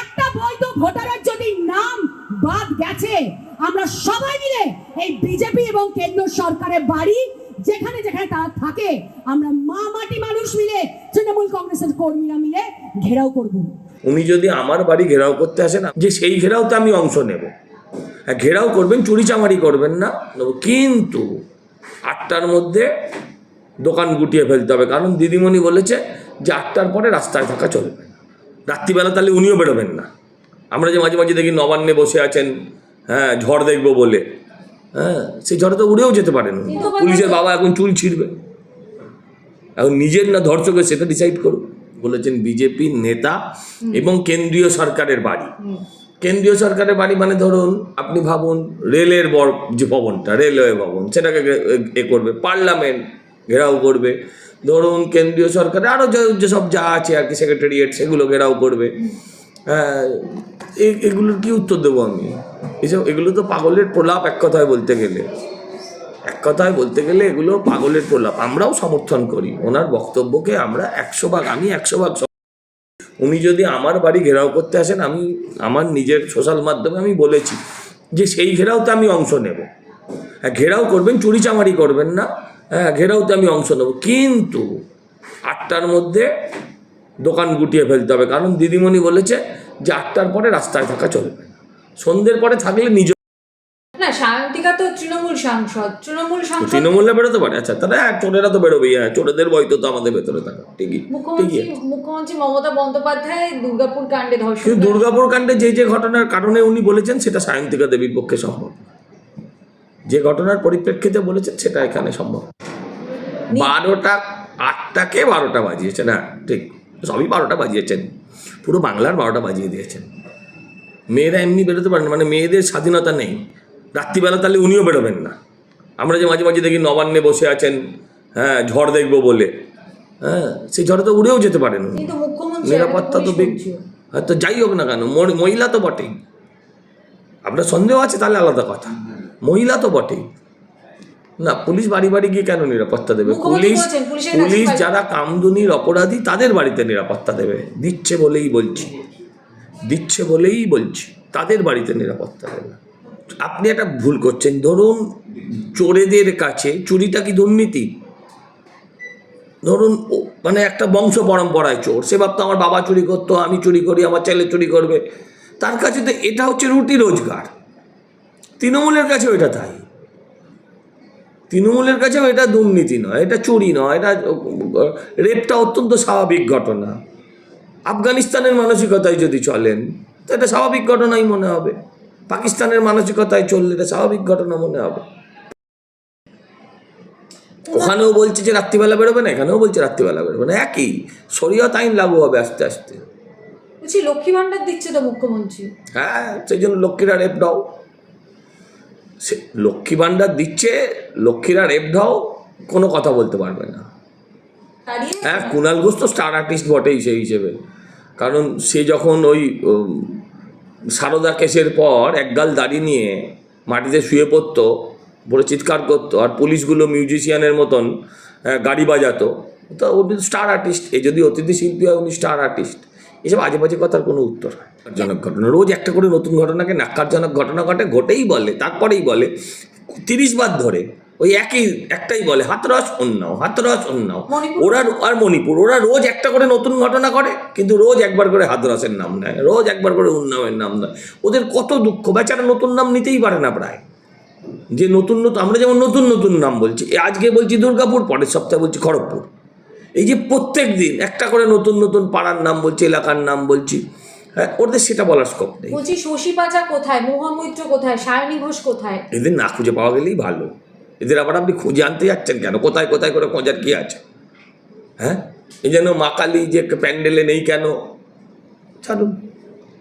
একটা বৈধ ভোটারের যদি নাম বাদ গেছে, আমরা সবাই মিলে এই বিজেপি এবং কেন্দ্র সরকারের বাড়ি, যেখানে যেখানে তারা থাকে, আমরা মা মাটি মানুষ মিলে, তৃণমূল কংগ্রেসের কর্মীরা মিলে ঘেরাও করব। উনি যদি আমার বাড়ি ঘেরাও করতে আসেন যে সেই ঘেরাওতে আমি অংশ নেব। হ্যাঁ ঘেরাও করবেন, চুরি চামারি করবেন না। কিন্তু আটটার মধ্যে দোকান গুটিয়ে ফেলতে হবে। কারণ দিদিমণি বলেছে যে আটটার পরে রাস্তায় থাকা চলবে রাত্রিবেলা তাহলে উনিও বেরোবেন না। আমরা যে মাঝে মাঝে দেখি নবান্নে বসে আছেন হ্যাঁ ঝড় দেখব বলে। হ্যাঁ সেই ঝড়ে তো উড়েও যেতে পারেন। পুলিশের বাবা এখন চুল ছিঁড়বে। এখন নিজের না ধর্ষকে সেটা ডিসাইড করুন। বলেছেন বিজেপির নেতা এবং কেন্দ্রীয় সরকারের বাড়ি। কেন্দ্রীয় সরকারের বাড়ি মানে ধরুন আপনি ভাবুন রেলের বড় যে ভবনটা রেলওয়ে ভবন সেটাকে এ করবে পার্লামেন্ট ঘেরাও করবে। ধরুন কেন্দ্রীয় সরকারে আরও যেসব যা আছে আর কি সেক্রেটারিয়েট সেগুলো ঘেরাও করবে। হ্যাঁ এগুলোর কি উত্তর দেবো আমি? এসব এগুলো তো পাগলের প্রলাপ এক কথায় বলতে গেলে। এক কথায় বলতে গেলে এগুলো পাগলের প্রলাপ। আমরাও সমর্থন করি। ওনার বক্তব্যকে আমরা একশো ভাগ, আমি একশো ভাগ উনি যদি আমার বাড়ি ঘেরাও করতে আসেন, আমি আমার নিজের সোশ্যাল মাধ্যমে আমি বলেছি যে সেই ঘেরাওতে আমি অংশ নেব। হ্যাঁ ঘেরাও করবেন চুরি চামারি করবেন না। হ্যাঁ ঘেরাওতে আমি অংশ নেব। কিন্তু আটটার মধ্যে দোকান গুটিয়ে ফেলতে হবে। কারণ দিদিমণি বলেছে যে আটটার পরে রাস্তায় থাকা চলবে সন্ধ্যের পরে থাকলে নিজ না তো তৃণমূল সাংসদ। তৃণমূল সাংসদ তৃণমূলে বেরোতে পারে? আচ্ছা তাহলে হ্যাঁ চোরেরা তো বেরোবেই। হ্যাঁ চোরেদের ভয় তো আমাদের ভেতরে থাকা। ঠিকই মুখ্যমন্ত্রী ঠিকই। মুখ্যমন্ত্রী মমতা বন্দ্যোপাধ্যায় দুর্গাপুর কাণ্ডে ধর্ষণ দুর্গাপুর কাণ্ডে যে যে ঘটনার কারণে উনি বলেছেন সেটা সায়ন্তিকা দেবীর পক্ষে সম্ভব। ঘটনার পরিপ্রেক্ষিতে বলেছেন সেটা এখানে সম্ভব। বারোটা আটটাকে বারোটা বাজিয়েছেন হ্যাঁ ঠিক সবই বারোটা বাজিয়েছেন। পুরো বাংলার বারোটা বাজিয়ে দিয়েছেন। মেয়েরা এমনি বেরোতে পারেন মানে মেয়েদের স্বাধীনতা নেই। রাত্রিবেলা তাহলে উনিও বেরোবেন না। আমরা যে মাঝে মাঝে দেখি নবান্নে বসে আছেন হ্যাঁ ঝড় দেখব বলে। হ্যাঁ সেই ঝড়ে তো উড়েও যেতে পারেন। নিরাপত্তা তো হয়তো যাই হোক না কেন মহিলা তো বটেই। আপনার সন্দেহ আছে তাহলে আলাদা কথা। মহিলা তো বটেই। না পুলিশ বাড়ি বাড়ি গিয়ে কেন নিরাপত্তা দেবে? পুলিশ পুলিশ যারা কামদুনির অপরাধী তাদের বাড়িতে নিরাপত্তা দেবে। দিচ্ছে বলেই বলছি। দিচ্ছে বলেই বলছি। তাদের বাড়িতে নিরাপত্তা দেবে আপনি একটা ভুল করছেন। ধরুন চোরেদের কাছে চুরিটা কি দুর্নীতি? ধরুন মানে একটা বংশ পরম্পরায় চোর। সে ভাবতো আমার বাবা চুরি করতো আমি চুরি করি আমার ছেলে চুরি করবে। তার কাছে তো এটা হচ্ছে রুটি রোজগার। তৃণমূলের কাছেও এটা তাই। তৃণমূলের কাছেও এটা দুর্নীতি নয় এটা চুরি নয় এটা রেপটা অত্যন্ত স্বাভাবিক ঘটনা। আফগানিস্তানের মানসিকতায় যদি চলেন তো এটা স্বাভাবিক ঘটনাই মনে হবে। পাকিস্তানের মানসিকতায় চললে এটা স্বাভাবিক ঘটনা মনে হবে। ওখানেও বলছে যে রাত্রিবেলা বেরোবে না এখানেও বলছে রাত্রিবেলা বেরোবে না একই। শরীয়ত আইন লাগু হবে আস্তে আস্তে। বলছি লক্ষ্মী ভান্ডার দিচ্ছে তো মুখ্যমন্ত্রী। হ্যাঁ সেই জন্য লক্ষ্মীরা রেপ ঢাও সে লক্ষ্মী ভাণ্ডার দিচ্ছে লক্ষ্মীরা রেপ ঢাও কোনো কথা বলতে পারবে না। হ্যাঁ কুণাল ঘোষ তো স্টার আর্টিস্ট বটেই সেই হিসেবে। কারণ সে যখন ওই সারদা কেসের পর একগাল দাড়ি নিয়ে মাটিতে শুয়ে পড়তো বলে চিৎকার করতো আর পুলিশগুলো মিউজিশিয়ানের মতন আহ, গাড়ি বাজাতো তো উনি স্টার আর্টিস্ট এই যদি অতিথি শিল্পী হয় উনি স্টার আর্টিস্ট এসব আজে বাজে কথার কোনো উত্তর জনক ঘটনা। রোজ একটা করে নতুন ঘটনাকে নাক্কারজনক ঘটনা ঘটে ঘটেই বলে তারপরেই বলে তিরিশ বার ধরে ওই একই একটাই বলে হাতরস অন্যাও হাতরস অন্যাও। মণিপুর? ওরা আর মণিপুর ওরা রোজ একটা করে নতুন ঘটনা করে কিন্তু রোজ একবার করে হাতরসের নাম নেয় রোজ একবার করে উন্নয়নের নাম নেয়। ওদের কত দুঃখ বেচারা নতুন নাম নিতেই পারে না প্রায়। যে নতুন নতুন আমরা যেমন নতুন নতুন নাম বলছি এ আজকে বলছি দুর্গাপুর পরের সপ্তাহে বলছি খড়গপুর। এই যে প্রত্যেক দিন একটা করে নতুন নতুন পাড়ার নাম বলছি এলাকার নাম বলছি হ্যাঁ ওদের সেটা বলার স্কোপ নেই। বলছি শশী পাজা কোথায়? মহামৈত্র কোথায়? সায়নী ঘোষ কোথায়? এদের না খুঁজে পাওয়া গেলেই ভালো। এদের আবার আপনি খুঁজে আনতে যাচ্ছেন কেন? কোথায় কোথায় করে খোঁজার কি আছে? হ্যাঁ? এই যেন মা কালী যে প্যান্ডেলে নেই কেন? ছাড়ুন।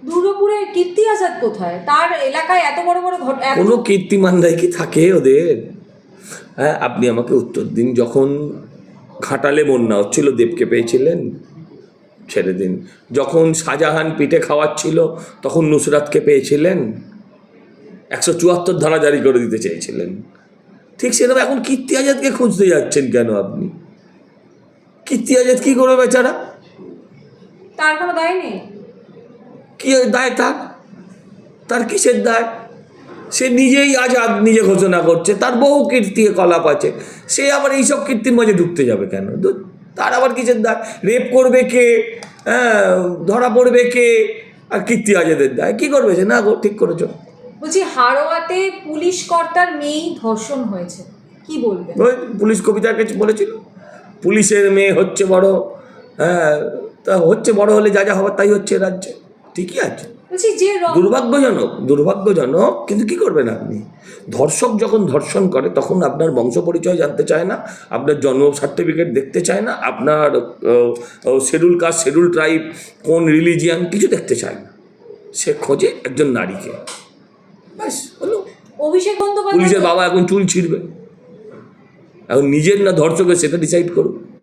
দুর্গাপুরে কীর্তি আজাদ কোথায়? তার এলাকায় এত বড় বড় ঘটনা কোনো কীর্তিমানরাই কি থাকে ওদের? হ্যাঁ আপনি আমাকে উত্তর দিন যখন ঘাটালে বন্যা হচ্ছিল দেবকে পেয়েছিলেন? ছেড়ে দিন। যখন শাহজাহান পিঠে খাওয়াচ্ছিল তখন নুসরাতকে পেয়েছিলেন? একশো চুয়াত্তর ধারা জারি করে দিতে চেয়েছিলেন। ঠিক সেরকম এখন কীর্তি আজাদকে খুঁজতে যাচ্ছেন কেন আপনি? কীর্তি আজাদ কী করবে বেচারা? তার কোনো দায় নেই। কি দায় তার? তার কিসের দায়? সে নিজেই আজাদ নিজে ঘোষণা করছে তার বহু কীর্তি কলাপ আছে। সে আবার এইসব কীর্তির মাঝে ঢুকতে যাবে কেন? তার আবার কিসের দায়? রেপ করবে কে? হ্যাঁ ধরা পড়বে কে? আর কীর্তি আজাদের দায়। কী করবে সে? না ঠিক করেছ। বলছি হাড়োয়াতে পুলিশ কর্তার মেয়েই ধর্ষণ হয়েছে। কি বলবেন ওই পুলিশ কবিতার কাছে বলেছিল? পুলিশের মেয়ে হচ্ছে বড় হ্যাঁ তা হচ্ছে বড় হলে যা যা হবার তাই হচ্ছে রাজ্যে। ঠিকই আছে। বলছি যে দুর্ভাগ্যজনক দুর্ভাগ্যজনক কিন্তু কি করবেন আপনি? ধর্ষক যখন ধর্ষণ করে তখন আপনার বংশ পরিচয় জানতে চায় না আপনার জন্ম সার্টিফিকেট দেখতে চায় না আপনার শিডিউল কাস্ট শিডিউল ট্রাইব কোন রিলিজিয়ান কিছু দেখতে চায় না। সে খোঁজে একজন নারীকে। ব্যাস হলো। অভিষেক পুলিশের বাবা এখন চুল ছিঁড়বে। এখন নিজের না ধর্ষকের সেটা ডিসাইড করুক